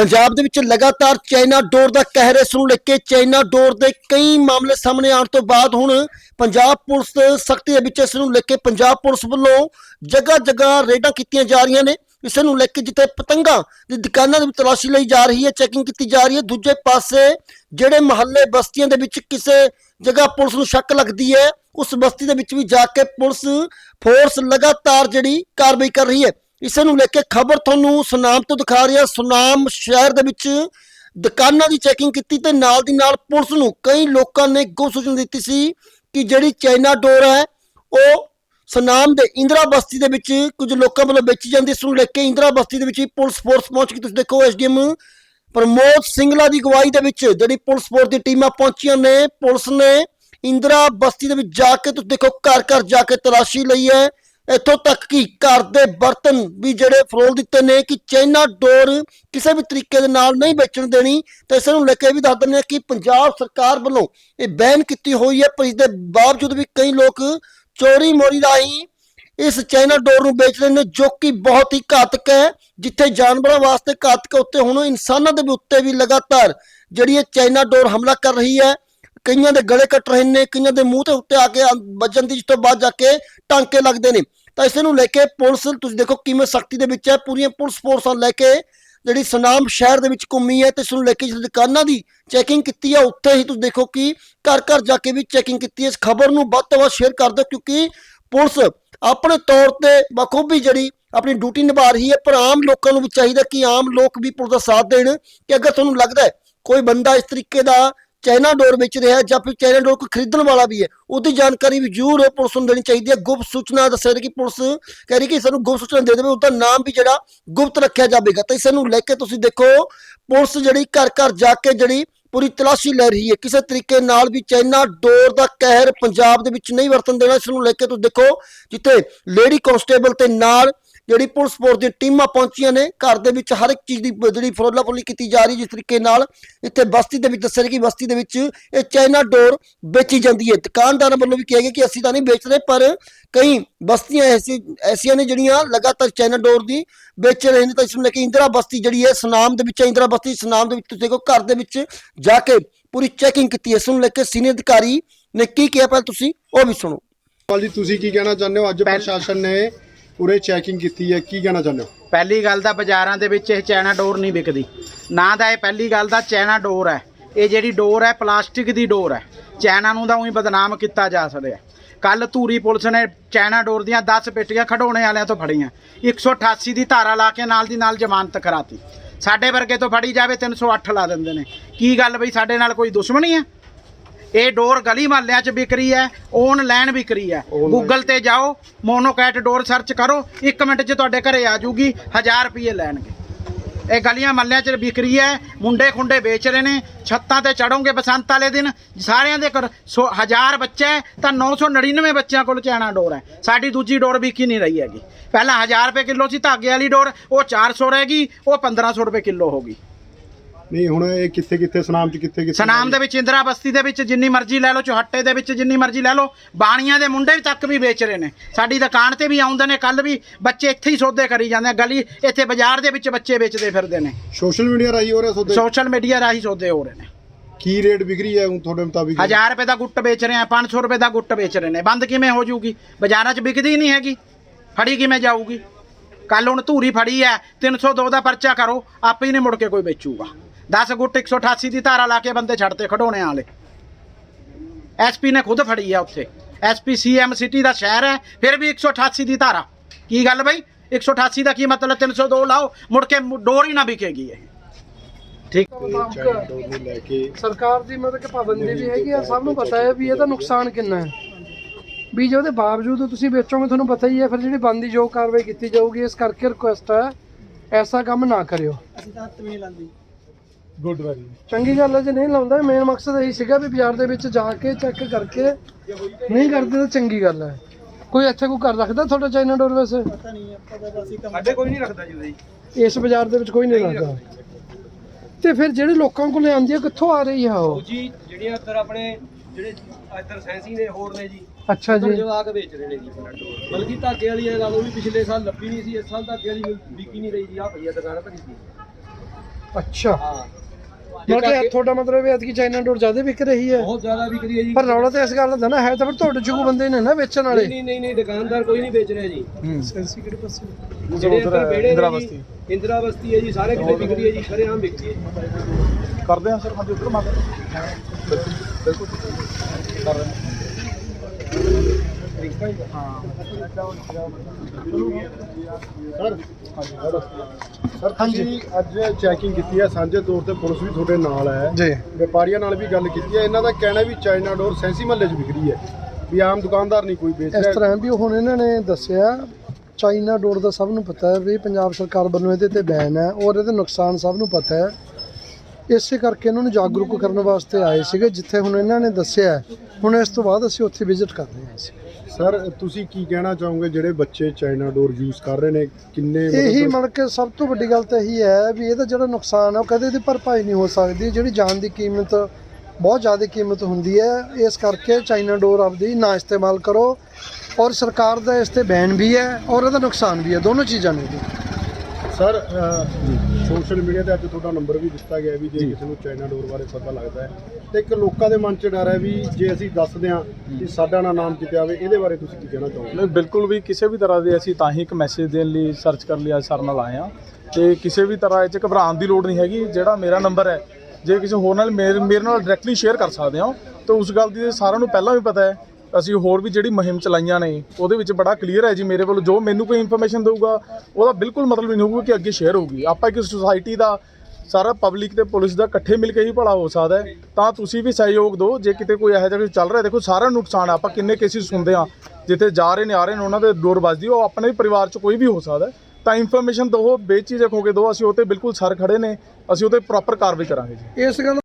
ਪੰਜਾਬ ਦੇ ਵਿੱਚ ਲਗਾਤਾਰ ਚਾਈਨਾ ਡੋਰ ਦਾ ਕਹਿਰ ਇਸ ਨੂੰ ਲੈ ਕੇ ਚਾਈਨਾ ਡੋਰ ਦੇ ਕਈ ਮਾਮਲੇ ਸਾਹਮਣੇ ਆਉਣ ਤੋਂ ਬਾਅਦ ਹੁਣ ਪੰਜਾਬ ਪੁਲਿਸ ਸਖਤੀ ਦੇ ਵਿੱਚ ਇਸ ਨੂੰ ਲੈ ਕੇ ਪੰਜਾਬ ਪੁਲਿਸ ਵੱਲੋਂ ਜਗ੍ਹਾ ਜਗ੍ਹਾ ਰੇਡਾਂ ਕੀਤੀਆਂ ਜਾ ਰਹੀਆਂ ਨੇ। ਇਸ ਨੂੰ ਲੈ ਕੇ ਜਿੱਥੇ ਪਤੰਗਾਂ ਦੀ ਦੁਕਾਨਾਂ ਦੇ ਵਿੱਚ ਤਲਾਸ਼ੀ ਲਈ ਜਾ ਰਹੀ ਹੈ, ਚੈਕਿੰਗ ਕੀਤੀ ਜਾ ਰਹੀ ਹੈ। ਦੂਜੇ ਪਾਸੇ ਜਿਹੜੇ ਮਹੱਲੇ ਬਸਤੀਆਂ ਦੇ ਵਿੱਚ ਕਿਸੇ ਜਗ੍ਹਾ ਪੁਲਿਸ ਨੂੰ ਸ਼ੱਕ ਲੱਗਦੀ ਹੈ, ਉਸ ਬਸਤੀ ਦੇ ਵਿੱਚ ਵੀ ਜਾ ਕੇ ਪੁਲਿਸ ਫੋਰਸ ਲਗਾਤਾਰ ਜਿਹੜੀ ਕਾਰਵਾਈ ਕਰ ਰਹੀ ਹੈ। ਇਸੇ ਨੂੰ ਲੈ ਕੇ ਖਬਰ ਤੁਹਾਨੂੰ ਸੁਨਾਮ ਤੋਂ ਦਿਖਾ ਰਿਹਾ। ਸੁਨਾਮ ਸ਼ਹਿਰ ਦੇ ਵਿੱਚ ਦੁਕਾਨਾਂ ਦੀ ਚੈਕਿੰਗ ਕੀਤੀ ਤੇ ਨਾਲ ਦੀ ਨਾਲ ਪੁਲਿਸ ਨੂੰ ਕਈ ਲੋਕਾਂ ਨੇ ਗੁਪਤ ਸੂਚਨਾ ਦਿੱਤੀ ਸੀ ਕਿ ਜਿਹੜੀ ਚਾਈਨਾ ਡੋਰ ਹੈ, ਉਹ ਸੁਨਾਮ ਦੇ ਇੰਦਰਾ ਬਸਤੀ ਦੇ ਵਿੱਚ ਕੁਝ ਲੋਕਾਂ ਵੱਲੋਂ ਵੇਚੀ ਜਾਂਦੀ ਇਸ ਨੂੰ ਲੈ ਕੇ ਇੰਦਰਾ ਬਸਤੀ ਦੇ ਵਿੱਚ ਹੀ ਪੁਲਿਸ ਫੋਰਸ ਪਹੁੰਚ ਗਈ। ਤੁਸੀਂ ਦੇਖੋ ਐਸਡੀਐਮ ਪ੍ਰਮੋਦ ਸਿੰਗਲਾ ਦੀ ਅਗਵਾਈ ਦੇ ਵਿੱਚ ਜਿਹੜੀ ਪੁਲਿਸ ਫੋਰਸ ਦੀ ਟੀਮਾਂ ਪਹੁੰਚੀਆਂ ਨੇ, ਪੁਲਿਸ ਨੇ ਇੰਦਰਾ ਬਸਤੀ ਦੇ ਵਿੱਚ ਜਾ ਕੇ, ਤੁਸੀਂ ਦੇਖੋ ਘਰ ਘਰ ਜਾ ਕੇ ਤਲਾਸ਼ੀ ਲਈ ਹੈ। ਇੱਥੋਂ ਤੱਕ ਕਿ ਘਰ ਦੇ ਬਰਤਨ ਵੀ ਜਿਹੜੇ ਫਰੋਲ ਦਿੱਤੇ ਨੇ ਕਿ ਚਾਈਨਾ ਡੋਰ ਕਿਸੇ ਵੀ ਤਰੀਕੇ ਦੇ ਨਾਲ ਨਹੀਂ ਵੇਚਣ ਦੇਣੀ ਤੇ ਇਸ ਨੂੰ ਲੈ ਕੇ ਇਹ ਵੀ ਦੱਸ ਦਿੰਦੇ ਕਿ ਪੰਜਾਬ ਸਰਕਾਰ ਵੱਲੋਂ ਇਹ ਬੈਨ ਕੀਤੀ ਹੋਈ ਹੈ ਪਰ ਇਸ ਦੇ ਬਾਵਜੂਦ ਵੀ ਕਈ ਲੋਕ ਚੋਰੀ ਮੋਰੀ ਰਾਹੀਂ ਇਸ ਚਾਈਨਾ ਡੋਰ ਨੂੰ ਵੇਚ ਰਹੇ ਨੇ ਜੋ ਕਿ ਬਹੁਤ ਹੀ ਘਾਤਕ ਹੈ ਜਿੱਥੇ ਜਾਨਵਰਾਂ ਵਾਸਤੇ ਘਾਤਕ ਹੈ, ਉੱਤੇ ਹੁਣ ਇਨਸਾਨਾਂ ਦੇ ਵੀ ਉੱਤੇ ਵੀ ਲਗਾਤਾਰ ਜਿਹੜੀ ਇਹ ਚਾਈਨਾ ਡੋਰ ਹਮਲਾ ਕਰ ਰਹੀ ਹੈ। ਕਈਆਂ ਦੇ ਗਲੇ ਕੱਟ ਰਹੇ ਨੇ ਕਈਆਂ ਦੇ ਮੂੰਹ ਤੇ ਉੱਤੇ ਆ ਕੇ ਵੱਜਣ ਦੀ ਜਿਸ ਤੋਂ ਬਾਅਦ ਜਾ ਕੇ ਟਾਂਕੇ ਲੱਗਦੇ ਨੇ। ਤਾਂ ਇਸ ਨੂੰ ਲੈ ਕੇ ਪੁਲਿਸ, ਤੁਸੀਂ ਦੇਖੋ ਕਿਵੇਂ ਸਖਤੀ ਦੇ ਵਿੱਚ ਹੈ, ਪੂਰੀਆਂ ਪੁਲਿਸ ਫੋਰਸਾਂ ਲੈ ਕੇ ਜਿਹੜੀ ਸੁਨਾਮ ਸ਼ਹਿਰ ਦੇ ਵਿੱਚ ਘੁੰਮੀ ਹੈ ਤੇ ਇਸ ਨੂੰ ਲੈ ਕੇ ਜਿਹੜੀ ਦੁਕਾਨਾਂ ਦੀ ਚੈਕਿੰਗ ਕੀਤੀ ਹੈ ਉੱਥੇ ਹੀ ਤੁਸੀਂ ਦੇਖੋ ਕਿ ਘਰ ਘਰ ਜਾ ਕੇ ਵੀ ਚੈਕਿੰਗ ਕੀਤੀ ਹੈ। ਇਸ ਖਬਰ ਨੂੰ ਵੱਧ ਤੋਂ ਵੱਧ ਸ਼ੇਅਰ ਕਰ ਦਿਓ ਕਿਉਂਕਿ ਪੁਲਿਸ ਆਪਣੇ ਤੌਰ ਤੇ ਬਖੂਬੀ ਜਿਹੜੀ ਆਪਣੀ ਡਿਊਟੀ ਨਿਭਾ ਰਹੀ ਹੈ, ਪਰ ਆਮ ਲੋਕਾਂ ਨੂੰ ਵੀ ਚਾਹੀਦਾ ਕਿ ਆਮ ਲੋਕ ਵੀ ਪੁਲਿਸ ਦਾ ਸਾਥ ਦੇਣ ਕਿ ਅਗਰ ਤੁਹਾਨੂੰ ਲੱਗਦਾ ਕੋਈ ਬੰਦਾ ਇਸ ਤਰੀਕੇ ਦਾ ਚਾਈਨਾ ਡੋਰ ਵੇਚ ਰਿਹਾ ਜਾਂ ਫਿਰ ਚਾਈਨਾ ਡੋਰ ਕੋਈ ਖਰੀਦਣ ਵਾਲਾ ਵੀ ਹੈ। ਉਹਦੀ ਜਾਣਕਾਰੀ ਵੀ ਜ਼ਰੂਰ ਪੁਲਿਸ ਨੂੰ ਦੇਣੀ ਚਾਹੀਦੀ ਹੈ। ਗੁਪਤ ਸੂਚਨਾ ਦੱਸਿਆ ਕਿ ਪੁਲਿਸ ਕਹਿ ਰਹੀ ਕਿ ਸਾਨੂੰ ਗੁਪਤ ਸੂਚਨਾ ਦੇ ਦੇਵੇ, ਉਹਦਾ ਨਾਮ ਵੀ ਜਿਹੜਾ ਗੁਪਤ ਰੱਖਿਆ ਜਾਵੇਗਾ। ਤਾਂ ਇਸ ਨੂੰ ਲੈ ਕੇ ਤੁਸੀਂ ਦੇਖੋ, ਪੁਲਿਸ ਜਿਹੜੀ ਘਰ ਘਰ ਜਾ ਕੇ ਜਿਹੜੀ ਪੂਰੀ ਤਲਾਸ਼ੀ ਲੈ ਰਹੀ ਹੈ। ਕਿਸੇ ਤਰੀਕੇ ਨਾਲ ਵੀ ਚਾਈਨਾ ਡੋਰ ਦਾ ਕਹਿਰ ਪੰਜਾਬ ਦੇ ਵਿੱਚ ਨਹੀਂ ਵਰਤਣ ਦੇਣਾ ਇਸ ਨੂੰ ਲੈ ਕੇ ਤੁਸੀਂ ਦੇਖੋ, ਜਿੱਥੇ ਲੇਡੀ ਕਨਸਟੇਬਲ ਤੇ ਨਾਲ ਜਿਹੜੀ ਪੁਲਿਸ ਫੋਰਸ ਦੀਆਂ ਟੀਮਾਂ ਪਹੁੰਚੀਆਂ ਨੇ ਘਰ ਦੇ ਵਿੱਚ ਹਰ ਇੱਕ ਚੀਜ਼ ਦੀ ਜਿਹੜੀ ਫਰੋਲਾ ਫਰੋਲੀ ਕੀਤੀ ਜਾ ਰਹੀ ਜਿਸ ਤਰੀਕੇ ਨਾਲ ਇੱਥੇ ਬਸਤੀ ਦੇ ਵਿੱਚ ਦੱਸਿਆ ਗਿਆ ਕਿ ਬਸਤੀ ਦੇ ਵਿੱਚ ਇਹ ਚਾਈਨਾ ਡੋਰ ਵੇਚੀ ਜਾਂਦੀ ਹੈ। ਦੁਕਾਨਦਾਰਾਂ ਵੱਲੋਂ ਵੀ ਕਿਹਾ ਗਿਆ ਕਿ ਅਸੀਂ ਤਾਂ ਨਹੀਂ ਵੇਚ ਰਹੇ ਪਰ ਕਈ ਬਸਤੀਆਂ ਐਸੀ ਐਸੀਆਂ ਨੇ ਜਿਹੜੀਆਂ ਲਗਾਤਾਰ ਚਾਈਨਾ ਡੋਰ ਦੀ ਵੇਚ ਰਹੇ ਨੇ। ਤਾਂ ਇਸ ਨੂੰ ਲੈ ਕੇ ਇੰਦਰਾ ਬਸਤੀ ਜਿਹੜੀ ਹੈ ਸੁਨਾਮ ਦੇ ਵਿੱਚ ਇੰਦਰਾ ਬਸਤੀ ਸੁਨਾਮ ਦੇ ਵਿੱਚ ਤੁਸੀਂ ਦੇਖੋ ਘਰ ਦੇ ਵਿੱਚ ਜਾ ਕੇ ਪੂਰੀ ਚੈਕਿੰਗ ਕੀਤੀ ਹੈ। ਇਸ ਨੂੰ ਲੈ ਕੇ ਸੀਨੀਅਰ ਅਧਿਕਾਰੀ ਨੇ ਕੀ ਕਿਹਾ ਪਹਿਲਾਂ ਤੁਸੀਂ ਉਹ ਵੀ ਸੁਣੋ। ਪਾਲ ਜੀ ਤੁਸੀਂ ਕੀ ਕਹਿਣਾ ਚਾਹੁੰਦੇ ਹੋ? ਅੱਜ ਪ੍ਰਸ਼ਾਸਨ ਨੇ ਉਰੇ ਚੈਕਿੰਗ ਕੀਤੀ ਹੈ, ਕੀ ਕਹਿਣਾ ਚਾਹੁੰਦੇ ਹੋ? ਪਹਿਲੀ ਗੱਲ ਤਾਂ ਬਾਜ਼ਾਰਾਂ ਦੇ ਵਿੱਚ ਇਹ ਚੈਨਾ ਡੋਰ ਨਹੀਂ ਵਿਕਦੀ। ਨਾ ਤਾਂ ਇਹ ਪਹਿਲੀ ਗੱਲ ਦਾ ਚੈਨਾ ਡੋਰ ਹੈ। ਇਹ ਜਿਹੜੀ ਡੋਰ ਹੈ, ਪਲਾਸਟਿਕ ਦੀ ਡੋਰ ਹੈ। ਚੈਨਾ ਨੂੰ ਤਾਂ ਉਹੀ ਬਦਨਾਮ ਕੀਤਾ ਜਾ ਸਕਦਾ ਕੱਲ ਧੂਰੀ ਪੁਲਿਸ ਨੇ ਚੈਨਾ ਡੋਰ ਦੀਆਂ 10 ਪੇਟੀਆਂ ਖਡਾਉਣੇ ਵਾਲਿਆਂ ਤੋਂ ਫੜੀਆਂ। 188 ਦੀ ਧਾਰਾ ਲਾ ਕੇ ਨਾਲ ਦੀ ਨਾਲ ਜ਼ਮਾਨਤ ਕਰਾਤੀ। ਸਾਡੇ ਵਰਗੇ ਤੋਂ ਫੜੀ ਜਾਵੇ 308 ਲਾ ਦਿੰਦੇ ਨੇ। ਕੀ ਗੱਲ ਬਈ ਸਾਡੇ ਨਾਲ ਕੋਈ ਦੁਸ਼ਮਣੀ ਹੈ? ਇਹ ਡੋਰ ਗਲੀ ਮਹੱਲਿਆਂ 'ਚ ਵਿਕ ਰਹੀ ਹੈ ਆਨਲਾਈਨ ਵਿਕ ਰਹੀ ਹੈ। ਗੂਗਲ ਤੇ ਜਾਓ ਮੋਨੋਕੈਟ ਡੋਰ ਸਰਚ ਕਰੋ 1 ਮਿੰਟ 'ਚ ਤੁਹਾਡੇ ਘਰੇ ਆ ਜੂਗੀ 1000 ਰੁਪਏ ਲੈਣਗੇ। ਇਹ ਗਲੀਆਂ ਮਹੱਲਿਆਂ 'ਚ ਵਿਕ ਰਹੀ ਹੈ ਮੁੰਡੇ ਖੁੰਡੇ ਵੇਚ ਰਹੇ ਨੇ ਛੱਤਾਂ ਤੇ ਚੜੋਗੇ ਬਸੰਤ ਵਾਲੇ ਦਿਨ ਸਾਰਿਆਂ ਦੇ ਘਰ ਸੌ ਹਜ਼ਾਰ ਬੱਚਾ ਹੈ ਤਾਂ 999 ਬੱਚਿਆਂ ਕੋਲ ਚਾਣਾ ਡੋਰ ਹੈ। ਸਾਡੀ ਦੂਜੀ ਡੋਰ ਵਿਕੀ ਨਹੀਂ ਰਹੀ ਹੈਗੀ। ਪਹਿਲਾਂ 1000 ਰੁਪਏ ਕਿਲੋ ਸੀ ਧਾਗੇ ਵਾਲੀ ਡੋਰ ਉਹ 400 ਰਹਿ ਗਈ ਉਹ 1500 ਰੁਪਏ ਕਿਲੋ ਹੋ ਗਈ। ਨਹੀਂ ਹੁਣ ਇਹ ਕਿੱਥੇ ਕਿੱਥੇ ਸਨਾਮ ਚ ਕਿੱਥੇ ਕਿੱਥੇ ਸਨਾਮ ਦੇ ਵਿੱਚ ਇੰਦਰਾ ਬਸਤੀ ਦੇ ਵਿੱਚ ਜਿੰਨੀ ਮਰਜ਼ੀ ਲੈ ਲਓ ਚੋਹੱਟੇ ਦੇ ਵਿੱਚ ਜਿੰਨੀ ਮਰਜ਼ੀ ਲੈ ਲਓ ਬਾਣੀਆਂ ਦੇ ਮੁੰਡੇ ਤੱਕ ਵੀ ਵੇਚ ਰਹੇ ਨੇ। ਸਾਡੀ ਦੁਕਾਨ ਤੇ ਵੀ ਆਉਂਦੇ ਨੇ ਕੱਲ ਵੀ ਬੱਚੇ ਇੱਥੇ ਹੀ ਸੌਦੇ ਕਰੀ ਜਾਂਦੇ ਆ ਗਲੀ ਇੱਥੇ ਬਾਜ਼ਾਰ ਦੇ ਵਿੱਚ ਬੱਚੇ ਵੇਚਦੇ ਫਿਰਦੇ ਨੇ। ਸੋਸ਼ਲ ਮੀਡੀਆ ਰਾਹੀਂ ਹੋ ਰਿਹਾ ਸੌਦੇ? ਸੋਸ਼ਲ ਮੀਡੀਆ ਰਾਹੀਂ ਸੌਦੇ ਹੋ ਰਹੇ ਨੇ। ਕੀ ਰੇਟ ਵਿਕ ਰਹੀ ਹੈ ਹੁਣ ਤੁਹਾਡੇ ਮੁਤਾਬਿਕ? 1000 ਰੁਪਏ ਦਾ ਗੁੱਟ ਵੇਚ ਰਹੇ ਆ 500 ਰੁਪਏ ਦਾ ਗੁੱਟ ਵੇਚ ਰਹੇ ਨੇ। ਬੰਦ ਕਿਵੇਂ ਹੋ ਜਾਊਗੀ? ਬਾਜ਼ਾਰਾਂ 'ਚ ਵਿਕਦੀ ਨਹੀਂ ਹੈਗੀ। ਫੜੀ ਕਿਵੇਂ ਜਾਊਗੀ? ਕੱਲ ਹੁਣ ਧੂਰੀ ਫੜੀ ਹੈ 302 ਦਾ ਪਰਚਾ ਕਰੋ ਆਪੇ ਹੀ ਨਹੀਂ ਮੁੜ ਕੇ ਕੋਈ ਵੇਚੂਗਾ। 10 ਗੁੱਟ 188 ਦੀ ਧਾਰਾ ਲਾ ਕੇ ਬੰਦੇ ਛੱਡਤੇ ਖਡੋਣੇ ਵਾਲੇ। ਐਸਪੀ ਨੇ ਖੁਦ ਫੜੀ ਹੈ ਉੱਥੇ। ਐਸਪੀ ਸੀਐਮ ਸਿਟੀ ਦਾ ਸ਼ਹਿਰ ਹੈ ਫਿਰ ਵੀ 188 ਦੀ ਧਾਰਾ। ਕੀ ਗੱਲ ਬਈ? 188 ਦਾ ਕੀ ਮਤਲਬ? 302 ਲਾਓ ਮੁੜ ਕੇ ਡੋਰ ਹੀ ਨਾ ਵਿਕੇਗੀ ਇਹ। ਠੀਕ? ਸਰਕਾਰ ਦੀ ਮਤਲਬ ਕਿ ਪਾਬੰਦੀ ਵੀ ਹੈਗੀ ਆ ਸਭ ਨੂੰ ਪਤਾ ਹੈ ਵੀ ਇਹਦਾ ਨੁਕਸਾਨ ਕਿੰਨਾ ਹੈ। ਵੀ ਜੇ ਉਹਦੇ ਬਾਵਜੂਦ ਤੁਸੀਂ ਵੇਚੋਗੇ ਤੁਹਾਨੂੰ ਪਤਾ ਹੀ ਹੈ ਫਿਰ ਜਿਹੜੀ ਬੰਦੀ ਜੋ ਕਾਰਵਾਈ ਕੀਤੀ ਜਾਊਗੀ ਇਸ ਕਰਕੇ ਰਿਕੁਐਸਟ ਹੈ ਐਸਾ ਕੰਮ ਨਾ ਕਰਿਓ। ਗੁੱਡ ਵੈਰੀ ਚੰਗੀ ਗੱਲ ਹੈ ਜੇ ਨਹੀਂ ਲਾਉਂਦਾ ਮੇਨ ਮਕਸਦ ਇਹੀ ਸੀਗਾ ਵੀ ਬਾਜ਼ਾਰ ਦੇ ਵਿੱਚ ਜਾ ਕੇ ਚੈੱਕ ਕਰਕੇ ਨਹੀਂ ਕਰਦੇ ਤਾਂ ਚੰਗੀ ਗੱਲ ਹੈ ਕੋਈ ਇੱਥੇ ਕੋਈ ਕਰ ਰੱਖਦਾ ਤੁਹਾਡਾ ਚਾਈਨਾ ਡੋਰ ਵੈਸੇ? ਸਾਡੇ ਕੋਈ ਨਹੀਂ ਰੱਖਦਾ ਜੀ ਇਸ ਬਾਜ਼ਾਰ ਦੇ ਵਿੱਚ ਕੋਈ ਨਹੀਂ ਰੱਖਦਾ। ਤੇ ਫਿਰ ਜਿਹੜੇ ਲੋਕਾਂ ਕੋਲ ਆਉਂਦੀ ਹੈ ਕਿੱਥੋਂ ਆ ਰਹੀ ਆ ਉਹ? ਜੀ ਜਿਹੜੀਆਂ ਇੱਧਰ ਆਪਣੇ ਜਿਹੜੇ ਇੱਧਰ ਸੈਂਸੀ ਨੇ ਹੋਰ ਨੇ ਜੀ। ਅੱਛਾ ਜੀ। ਜਵਾਕ ਵੇਚ ਰਹੇ ਨੇ ਜੀ ਬਲਕਿ ਧਾਗੇ ਵਾਲੀ ਇਹ ਲਾ ਲਓ ਵੀ ਪਿਛਲੇ ਸਾਲ ਲੱਭੀ ਨਹੀਂ ਸੀ ਇਸ ਸਾਲ ਧਾਗੇ ਵਾਲੀ ਵਿਕੀ ਨਹੀਂ ਰਹੀ ਜੀ। ਆ ਪਈ ਆ ਦੁਕਾਨ ਭਰੀ ਸੀ। ਅੱਛਾ। ਹਾਂ। ਮਤਲਬ ਕਿ ਤੁਹਾਡਾ ਮਤਲਬ ਇਹ ਹੈ ਕਿ ਚਾਈਨਾ ਡੋਰ ਜ਼ਿਆਦਾ ਵਿਕ ਰਹੀ ਹੈ। ਬਹੁਤ ਜ਼ਿਆਦਾ ਵਿਕ ਰਹੀ ਹੈ ਜੀ। ਪਰ ਰੌਲਾ ਤਾਂ ਇਸ ਗੱਲ ਦਾ ਨਾ ਹੈ ਤਾਂ ਫਿਰ ਤੁਹਾਡੇ ਚੁੱਕ ਬੰਦੇ ਨੇ ਨਾ ਵੇਚਣ ਵਾਲੇ। ਨਹੀਂ ਨਹੀਂ ਨਹੀਂ ਦੁਕਾਨਦਾਰ ਕੋਈ ਨਹੀਂ ਵੇਚ ਰਿਹਾ ਜੀ। ਸੈਂਸੀ ਕਿਹੜੇ ਪਾਸੇ? ਜਿਹੜੇ ਇੱਧਰ ਵਿਹੜੇ ਇੰਦਰਾ ਬਸਤੀ ਇੰਦਰਾ ਬਸਤੀ ਹੈ ਜੀ ਸਾਰੇ ਕਿਤੇ ਵਿਕ ਰਹੀ ਹੈ ਜੀ ਸਾਰੇ ਆਮ ਵਿਕਦੀ ਹੈ। ਜੀ ਕਰਦੇ ਆ ਸਰ ਹਾਂਜੀ ਉਧਰ ਮਾਰ ਬਿਲਕੁਲ ਕਰ ਰਹੇ ਸਰ ਸਰ ਤੁਸੀਂ ਅੱਜ ਚੈਕਿੰਗ ਕੀਤੀ ਹੈ ਸਾਂਝੇ ਤੌਰ ਤੇ ਪੁਲਿਸ ਵੀ ਤੁਹਾਡੇ ਨਾਲ ਹੈ। ਜੀ। ਵਪਾਰੀਆਂ ਨਾਲ ਵੀ ਗੱਲ ਕੀਤੀ ਹੈ। ਇਹਨਾਂ ਦਾ ਕਹਿਣਾ ਵੀ ਚਾਈਨਾ ਡੋਰ ਸੈਂਸੀ ਮਹੱਲੇ 'ਚ ਵਿਕ ਰਹੀ ਹੈ। ਵੀ ਆਮ ਦੁਕਾਨਦਾਰ ਨਹੀਂ ਕੋਈ ਵੇਚ ਇਸ ਰਿਹਾ ਤਰ੍ਹਾਂ ਵੀ ਹੁਣ ਇਹਨਾਂ ਨੇ ਦੱਸਿਆ ਚਾਈਨਾ ਡੋਰ ਦਾ ਸਭ ਨੂੰ ਪਤਾ ਹੈ ਵੀ ਪੰਜਾਬ ਸਰਕਾਰ ਵੱਲੋਂ ਇਹਦੇ ਤੇ ਬੈਨ ਹੈ ਔਰ ਇਹਦੇ ਨੁਕਸਾਨ ਸਭ ਨੂੰ ਪਤਾ ਹੈ। ਇਸੇ ਕਰਕੇ ਇਹਨਾਂ ਨੂੰ ਜਾਗਰੂਕ ਕਰਨ ਵਾਸਤੇ ਆਏ ਸੀਗੇ ਜਿੱਥੇ ਹੁਣ ਇਹਨਾਂ ਨੇ ਦੱਸਿਆ। ਹੁਣ ਇਸ ਤੋਂ ਬਾਅਦ ਅਸੀਂ ਉੱਥੇ ਵਿਜ਼ਿਟ ਕਰ ਰਹੇ ਹਾਂ ਸਰ, ਤੁਸੀਂ ਕੀ ਕਹਿਣਾ ਚਾਹੋਗੇ ਜਿਹੜੇ ਬੱਚੇ ਚਾਈਨਾ ਡੋਰ ਯੂਜ਼ ਕਰ ਰਹੇ ਨੇ ਕਿੰਨੇ ਇਹੀ ਮਤਲਬ ਕਿ ਸਭ ਤੋਂ ਵੱਡੀ ਗੱਲ ਤਾਂ ਇਹੀ ਹੈ ਵੀ ਇਹਦਾ ਜਿਹੜਾ ਨੁਕਸਾਨ ਹੈ ਉਹ ਕਦੇ ਦੀ ਭਰਪਾਈ ਨਹੀਂ ਹੋ ਸਕਦੀ ਜਿਹੜੀ ਜਾਨ ਦੀ ਕੀਮਤ, ਬਹੁਤ ਜ਼ਿਆਦਾ ਕੀਮਤ ਹੁੰਦੀ ਹੈ, ਇਸ ਕਰਕੇ ਚਾਈਨਾ ਡੋਰ ਆਪਦੀ ਨਾ ਇਸਤੇਮਾਲ ਕਰੋ ਔਰ ਸਰਕਾਰ ਦਾ ਇਸ ਤੇ ਬੈਨ ਵੀ ਹੈ ਔਰ ਇਹਦਾ ਨੁਕਸਾਨ ਵੀ ਹੈ, ਦੋਨੋਂ ਚੀਜ਼ਾਂ ਨੇ ਇਹਦੀ। ਸਰ ਸੋਸ਼ਲ ਮੀਡੀਆ ਤੇ ਅੱਜ ਤੁਹਾਡਾ ਨੰਬਰ ਵੀ ਦਿੱਤਾ ਗਿਆ ਵੀ ਜੇ ਕਿਸੇ ਨੂੰ ਚਾਈਨਾ ਡੋਰ ਬਾਰੇ ਪਤਾ ਲੱਗਦਾ ਹੈ। ਤੇ ਇੱਕ ਲੋਕਾਂ ਦੇ ਮਨ 'ਚ ਡਰ ਹੈ ਵੀ ਜੇ ਅਸੀਂ ਦੱਸਦੇ ਹਾਂ ਕਿ ਸਾਡਾ ਨਾ ਨਾਮ ਕਿਤੇ ਆਵੇ ਇਹਦੇ ਬਾਰੇ ਤੁਸੀਂ ਕੀ ਕਹਿਣਾ ਚਾਹੋਗੇ? ਨਹੀਂ ਬਿਲਕੁਲ ਵੀ ਕਿਸੇ ਵੀ ਤਰ੍ਹਾਂ ਦੇ ਅਸੀਂ ਤਾਂ ਹੀ ਇੱਕ ਮੈਸੇਜ ਦੇਣ ਲਈ ਸਰਚ ਕਰ ਲਿਆ ਸਰ ਨਾਲ ਆਏ ਆ ਤੇ ਕਿਸੇ ਵੀ ਤਰ੍ਹਾਂ ਇਹ 'ਚ ਘਬਰਾਉਣ ਦੀ ਲੋੜ ਨਹੀਂ ਹੈਗੀ ਜਿਹੜਾ ਮੇਰਾ ਨੰਬਰ ਹੈ। ਜੇ ਕਿਸੇ ਹੋਰ ਨਾਲ ਮੇਰੇ ਨਾਲ ਡਾਇਰੈਕਟਲੀ ਸ਼ੇਅਰ ਕਰ ਸਕਦੇ ਹੋ ਤਾਂ ਉਸ ਗੱਲ ਦੀ ਸਾਰਿਆਂ ਨੂੰ ਪਹਿਲਾਂ ਵੀ ਪਤਾ ਹੈ ਅਸੀਂ ਹੋਰ ਵੀ ਜਿਹੜੀ ਮੁਹਿੰਮ ਚਲਾਈਆਂ ਨੇ, ਉਹਦੇ ਵਿੱਚ ਬੜਾ ਕਲੀਅਰ ਹੈ ਜੀ ਮੇਰੇ ਵੱਲੋਂ, ਜੋ ਮੈਨੂੰ ਕੋਈ ਇਨਫੋਰਮੇਸ਼ਨ ਦੇਊਗਾ, ਉਹਦਾ ਬਿਲਕੁਲ ਮਤਲਬ ਨਹੀਂ ਹੋਊਗਾ ਕਿ ਅੱਗੇ ਸ਼ੇਅਰ ਹੋਊਗੀ। ਆਪਾਂ ਇੱਕ ਸੁਸਾਇਟੀ ਦਾ, ਸਾਰਾ ਪਬਲਿਕ ਤੇ ਪੁਲਿਸ ਦਾ ਇਕੱਠੇ ਮਿਲ ਕੇ ਹੀ ਭਲਾ ਹੋ ਸਕਦਾ ਤਾਂ ਤੁਸੀਂ ਵੀ ਸਹਿਯੋਗ ਦਿਓ, ਜੇ ਕਿਤੇ ਕੋਈ ਇਹੋ ਜਿਹਾ ਕੁਝ ਚੱਲ ਰਿਹਾ, ਦੇਖੋ ਸਾਰਾ ਨੁਕਸਾਨ ਹੈ, ਆਪਾਂ ਕਿੰਨੇ ਕੇਸਿਸ ਸੁਣਦੇ ਆ ਜਿੱਥੇ ਜਾ ਰਹੇ ਨੇ, ਆ ਰਹੇ ਨੇ, ਉਹਨਾਂ ਦੇ ਡੋਰ ਵੱਜਦੀ ਉਹ ਆਪਣੇ ਵੀ ਪਰਿਵਾਰ 'ਚ ਕੋਈ ਵੀ ਹੋ ਸਕਦਾ ਤਾਂ ਇਨਫੋਰਮੇਸ਼ਨ ਦਿਓ ਬੇਚੀਜ਼ਕ ਹੋ ਕੇ ਦਿਓ ਅਸੀਂ ਉਹ ਤੇ ਬਿਲਕੁਲ ਸਰ ਖੜੇ ਨੇ, ਅਸੀਂ ਉਹ ਤੇ ਪ੍ਰੋਪਰ ਕਾਰਵਾਈ ਕਰਾਂਗੇ ਜੀ। ਇਸ ਗੱਲ